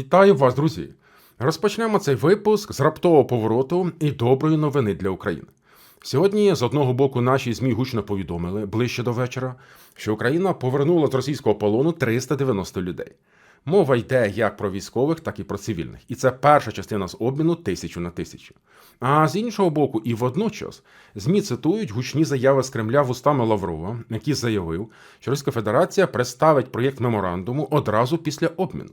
Вітаю вас, друзі! Розпочнемо цей випуск з раптового повороту і доброї новини для України. Сьогодні, з одного боку, наші ЗМІ гучно повідомили ближче до вечора, що Україна повернула з російського полону 390 людей. Мова йде як про військових, так і про цивільних. І це перша частина з обміну тисячу на тисячу. А з іншого боку, і водночас ЗМІ цитують гучні заяви з Кремля вустами Лаврова, який заявив, що Російська Федерація представить проєкт меморандуму одразу після обміну.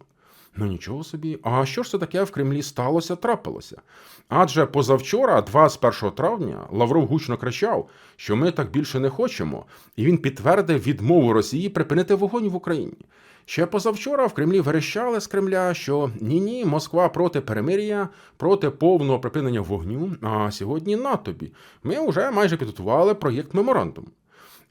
Ну нічого собі. А що ж це таке в Кремлі сталося, трапилося? Адже позавчора, 21 травня, Лавров гучно кричав, що ми так більше не хочемо, і він підтвердив відмову Росії припинити вогонь в Україні. Ще позавчора в Кремлі верещали з Кремля, що ні, ні, Москва проти перемир'я, проти повного припинення вогню. А сьогодні на тобі. Ми вже майже підготували проєкт меморандуму.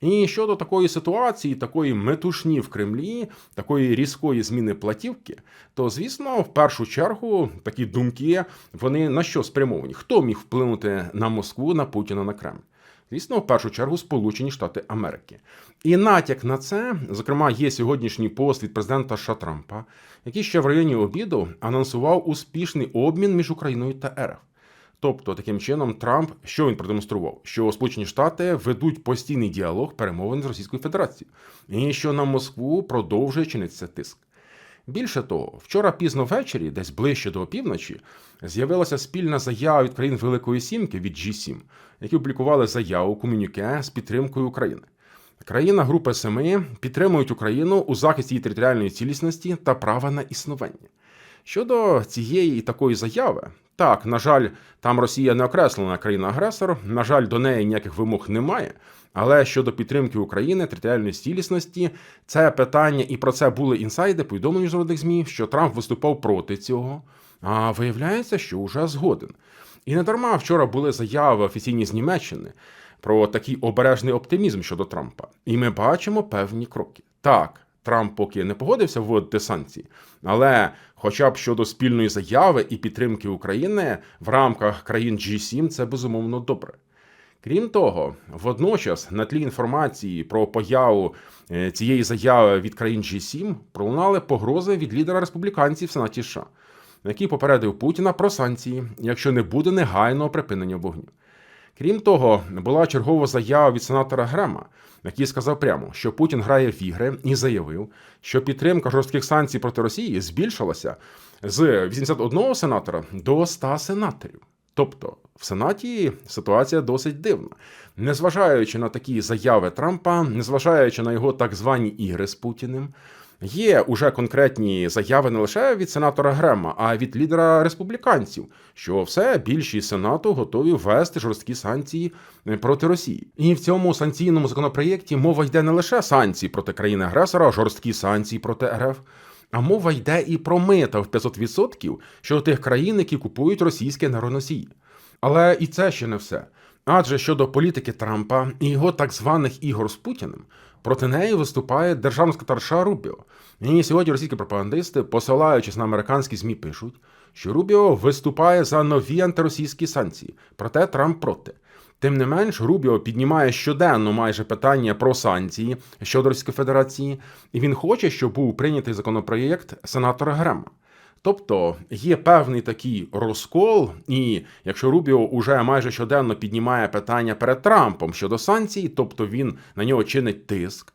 І щодо такої ситуації, такої метушні в Кремлі, такої різкої зміни платівки, то звісно, в першу чергу такі думки вони на що спрямовані? Хто міг вплинути на Москву, на Путіна, на Кремль? Звісно, в першу чергу Сполучені Штати Америки. І натяк на це, зокрема, є сьогоднішній пост від президента США Трампа, який ще в районі обіду анонсував успішний обмін між Україною та РФ. Тобто, таким чином, Трамп що він продемонстрував? Що Сполучені Штати ведуть постійний діалог перемовин з Російською Федерацією, і що на Москву продовжує чинитися тиск. Більше того, вчора пізно ввечері, десь ближче до опівночі, з'явилася спільна заява від країн Великої Сімки від G7, які опублікували заяву комюніке з підтримкою України. Країна Групи Семи підтримують Україну у захисті її територіальної цілісності та права на існування. Щодо цієї і такої заяви, так, на жаль, там Росія не окреслена країна-агресор, на жаль, до неї ніяких вимог немає. Але щодо підтримки України, територіальної цілісності, це питання, і про це були інсайди, повідомлені міжнародних ЗМІ, що Трамп виступав проти цього. А виявляється, що вже згоден. І не дарма вчора були заяви офіційні з Німеччини про такий обережний оптимізм щодо Трампа. І ми бачимо певні кроки. Так, Трамп поки не погодився вводити санкції, але хоча б щодо спільної заяви і підтримки України в рамках країн G7 це безумовно добре. Крім того, водночас на тлі інформації про появу е, цієї заяви від країн G7 пролунали погрози від лідера республіканців Сенаті США, який попередив Путіна про санкції, якщо не буде негайного припинення вогню. Крім того, була чергова заява від сенатора Грема, який сказав прямо, що Путін грає в ігри і заявив, що підтримка жорстких санкцій проти Росії збільшилася з 81 сенатора до 100 сенаторів. Тобто в Сенаті ситуація досить дивна. Незважаючи на такі заяви Трампа, незважаючи на його так звані ігри з Путіним, є уже конкретні заяви не лише від сенатора Грема, а від лідера республіканців, що все більшість сенату готові ввести жорсткі санкції проти Росії. І в цьому санкційному законопроєкті мова йде не лише санкції проти країни-агресора, а жорсткі санкції проти РФ. А мова йде і про мита в 500% щодо тих країн, які купують російські енергоносії. Але і це ще не все. Адже щодо політики Трампа і його так званих ігор з Путіним, проти неї виступає державна секретарша Рубіо. І сьогодні російські пропагандисти, посилаючись на американські ЗМІ, пишуть, що Рубіо виступає за нові антиросійські санкції, проте Трамп проти. Тим не менш, Рубіо піднімає щоденно майже питання про санкції щодо Російської Федерації, і він хоче, щоб був прийнятий законопроєкт сенатора Грема. Тобто є певний такий розкол, і якщо Рубіо уже майже щоденно піднімає питання перед Трампом щодо санкцій, тобто він на нього чинить тиск.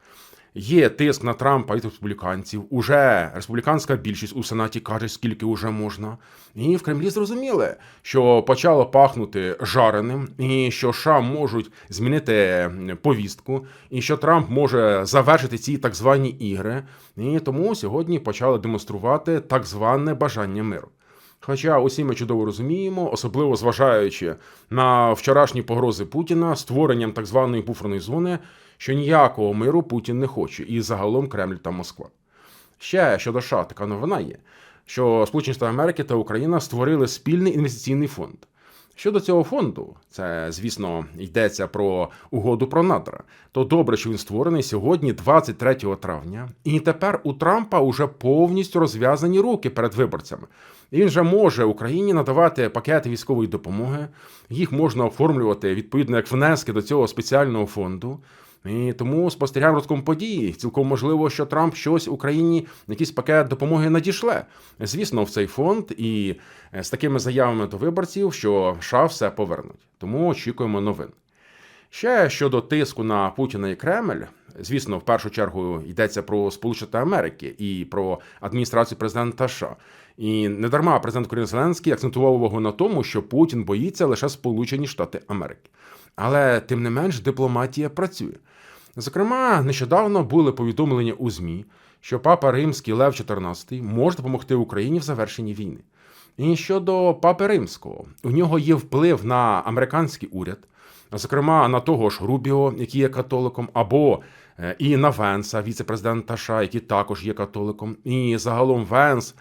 Є тиск на Трампа від республіканців. Уже республіканська більшість у Сенаті каже, скільки вже можна. І в Кремлі зрозуміли, що почало пахнути жареним, і що США можуть змінити повістку, і що Трамп може завершити ці так звані ігри. І тому сьогодні почали демонструвати так зване бажання миру. Хоча усі ми чудово розуміємо, особливо зважаючи на вчорашні погрози Путіна створенням так званої буферної зони, що ніякого миру Путін не хоче, і загалом Кремль та Москва. Ще щодо США, така новина є, що Сполучені Штати Америки та Україна створили спільний інвестиційний фонд. Щодо цього фонду, це, звісно, йдеться про угоду про надра. То добре, що він створений сьогодні, 23 травня, і тепер у Трампа уже повністю розв'язані руки перед виборцями. Він вже може Україні надавати пакети військової допомоги, їх можна оформлювати відповідно як внески до цього спеціального фонду. І тому спостерігаємо розвитком події. Цілком можливо, що Трамп щось Україні, якийсь пакет допомоги надішле. Звісно, в цей фонд і е, з такими заявами до виборців, що США все повернуть. Тому очікуємо новин. Ще щодо тиску на Путіна і Кремль, звісно, в першу чергу йдеться про Сполучені Америки і про адміністрацію президента США. І недарма президент України Зеленський акцентував увагу на тому, що Путін боїться лише Сполучені Штати Америки. Але тим не менш дипломатія працює. Зокрема, нещодавно були повідомлення у ЗМІ, що папа Римський Лев XIV може допомогти Україні в завершенні війни. І щодо папи Римського, у нього є вплив на американський уряд, зокрема на того ж Рубіо, який є католиком, або е, і на Венса, віце-президента США, який також є католиком, і загалом Венс.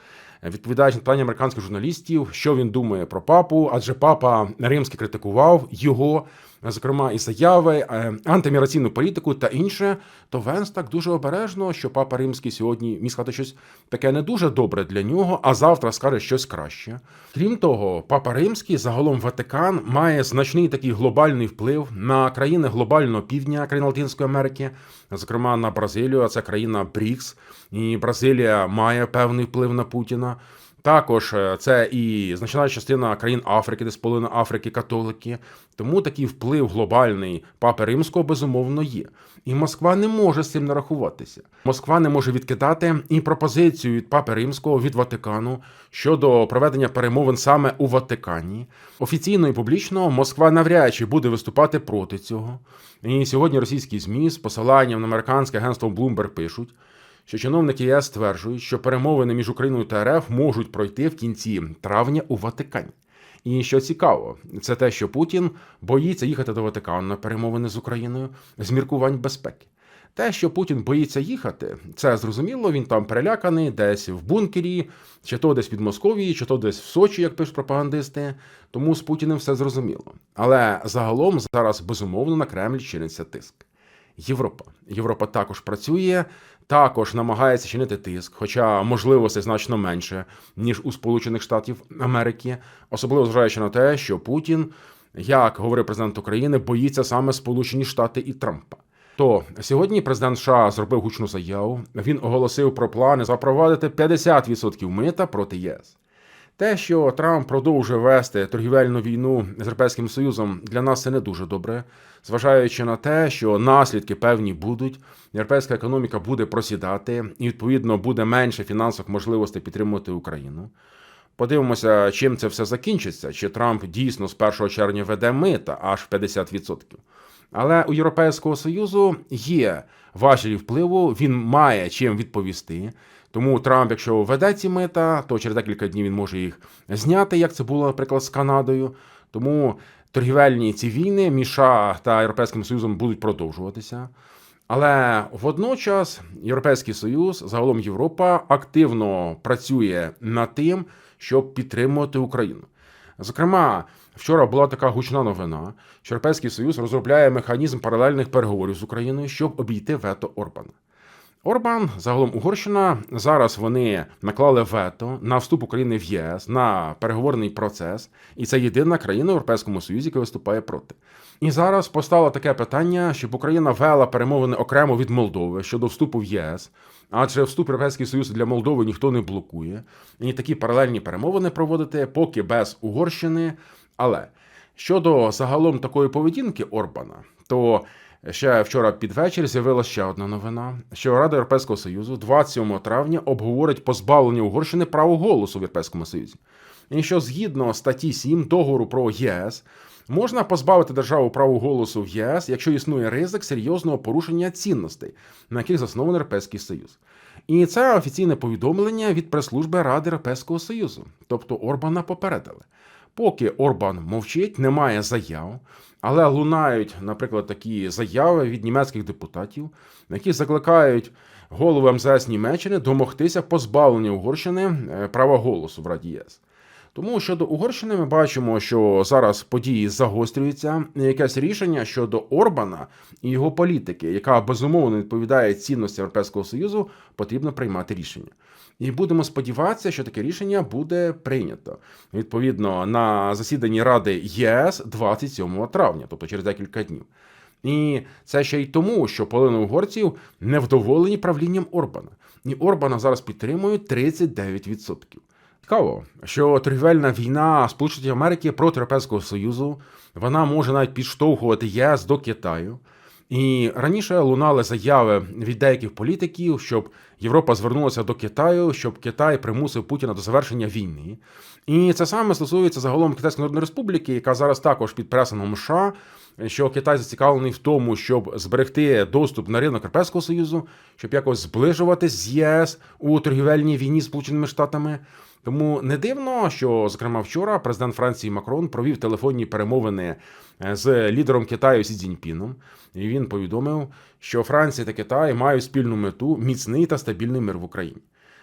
е, Відповідаючи на питання американських журналістів, що він думає про папу, адже папа римський критикував його, зокрема і заяви, е, антиміграційну політику та інше, то Венс так дуже обережно, що папа римський сьогодні міг сказати щось таке не дуже добре для нього, а завтра скаже щось краще. Крім того, папа римський, загалом Ватикан, має значний такий глобальний вплив на країни глобального півдня, країн Латинської Америки, зокрема на Бразилію, а це країна Брікс, і Бразилія має певний вплив на Путіна. Також е, це і значна частина країн Африки, де з Африки католики. Тому такий вплив глобальний папи римського безумовно є. І Москва не може з цим не рахуватися. Москва не може відкидати і пропозицію від папи римського від Ватикану щодо проведення перемовин саме у Ватикані. Офіційно і публічно Москва навряд чи буде виступати проти цього. І сьогодні російські змі з посиланням на американське агентство Bloomberg пишуть що чиновники ЄС стверджують, що перемовини між Україною та РФ можуть пройти в кінці травня у Ватикані. І що цікаво, це те, що Путін боїться їхати до Ватикану на перемовини з Україною з міркувань безпеки. Те, що Путін боїться їхати, це зрозуміло. Він там переляканий, десь в бункері, чи то десь під Московією, чи то десь в Сочі, як пишуть пропагандисти. Тому з Путіним все зрозуміло. Але загалом зараз безумовно на Кремль чиниться тиск. Європа. Європа також працює, також намагається чинити тиск, хоча можливостей значно менше, ніж у Сполучених Штатів Америки, особливо зважаючи на те, що Путін, як говорив президент України, боїться саме Сполучені Штати і Трампа. То сьогодні президент США зробив гучну заяву. Він оголосив про плани запровадити 50% мита проти ЄС. Те, що Трамп продовжує вести торгівельну війну з Європейським Союзом, для нас це не дуже добре, зважаючи на те, що наслідки певні будуть, європейська економіка буде просідати, і відповідно буде менше фінансових можливостей підтримувати Україну. Подивимося, чим це все закінчиться. Чи Трамп дійсно з 1 червня веде мита аж в 50%. Але у Європейського Союзу є важелі впливу, він має чим відповісти. Тому Трамп, якщо введе ці мита, то через декілька днів він може їх зняти, як це було, наприклад, з Канадою. Тому торгівельні ці війни між США та Європейським Союзом будуть продовжуватися. Але водночас Європейський Союз, загалом Європа, активно працює над тим, щоб підтримувати Україну. Зокрема, вчора була така гучна новина, що Європейський Союз розробляє механізм паралельних переговорів з Україною, щоб обійти вето Орбана. Орбан, загалом Угорщина, зараз вони наклали вето на вступ України в ЄС на переговорний процес, і це єдина країна в Європейському Союзі, яка виступає проти. І зараз постало таке питання, щоб Україна вела перемовини окремо від Молдови щодо вступу в ЄС, адже вступ в Європейський Союз для Молдови ніхто не блокує. І такі паралельні перемовини проводити поки без Угорщини. Але щодо загалом такої поведінки Орбана, то Ще вчора під вечір з'явилася ще одна новина, що Рада Європейського Союзу 27 травня обговорить позбавлення Угорщини права голосу в Європейському Союзі. І що згідно статті 7 договору про ЄС можна позбавити державу праву голосу в ЄС, якщо існує ризик серйозного порушення цінностей, на яких заснований Європейський Союз. І це офіційне повідомлення від прес-служби Ради Європейського Союзу, тобто Орбана попередили. Поки Орбан мовчить, немає заяв, але лунають, наприклад, такі заяви від німецьких депутатів, які закликають голову МЗС Німеччини домогтися позбавлення Угорщини е, права голосу в Раді ЄС. Тому щодо Угорщини ми бачимо, що зараз події загострюються. Якесь рішення щодо Орбана і його політики, яка безумовно відповідає цінності Європейського Союзу, потрібно приймати рішення. І будемо сподіватися, що таке рішення буде прийнято відповідно на засіданні Ради ЄС 27 травня, тобто через декілька днів. І це ще й тому, що половина угорців невдоволені правлінням Орбана. І Орбана зараз підтримують 39%. Цікаво, що торгівельна війна Сполучених Америки проти Європейського Союзу вона може навіть підштовхувати ЄС до Китаю. І раніше лунали заяви від деяких політиків, щоб Європа звернулася до Китаю, щоб Китай примусив Путіна до завершення війни. І це саме стосується загалом Китайської Народної Республіки, яка зараз також під пресингом США, що Китай зацікавлений в тому, щоб зберегти доступ на ринок Європейського Союзу, щоб якось зближуватись з ЄС у торгівельній війні з Сполученими Штатами. Тому не дивно, що зокрема вчора президент Франції Макрон провів телефонні перемовини е, з лідером Китаю Сі Цзіньпіном, і він повідомив, що Франція та Китай мають спільну мету міцний та стабільний мир в Україні.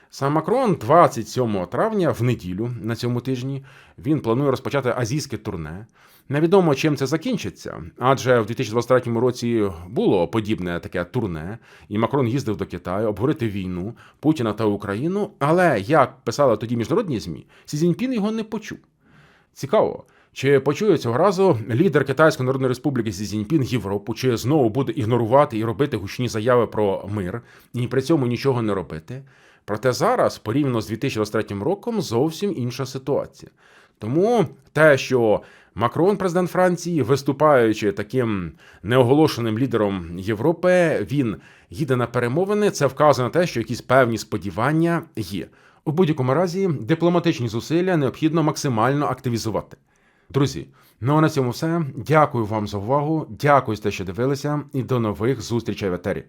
Сам Макрон 27 травня в неділю на цьому тижні він планує розпочати азійське турне. Невідомо, чим це закінчиться, адже в 2023 році було подібне таке турне, і Макрон їздив до Китаю обговорити війну Путіна та Україну. Але як писали тоді міжнародні змі, Сі Цзіньпін його не почув. Цікаво, чи почує цього разу лідер Китайської Народної Республіки Сі Цзіньпін Європу, чи знову буде ігнорувати і робити гучні заяви про мир, і при цьому нічого не робити. Проте зараз, порівняно з 2023 роком, зовсім інша ситуація. Тому те, що Макрон, президент Франції, виступаючи таким неоголошеним лідером Європи, він їде на перемовини, це вказує на те, що якісь певні сподівання є. У будь-якому разі дипломатичні зусилля необхідно максимально активізувати. Друзі, ну а на цьому все. Дякую вам за увагу. Дякую за те, що дивилися, і до нових зустрічей в етері.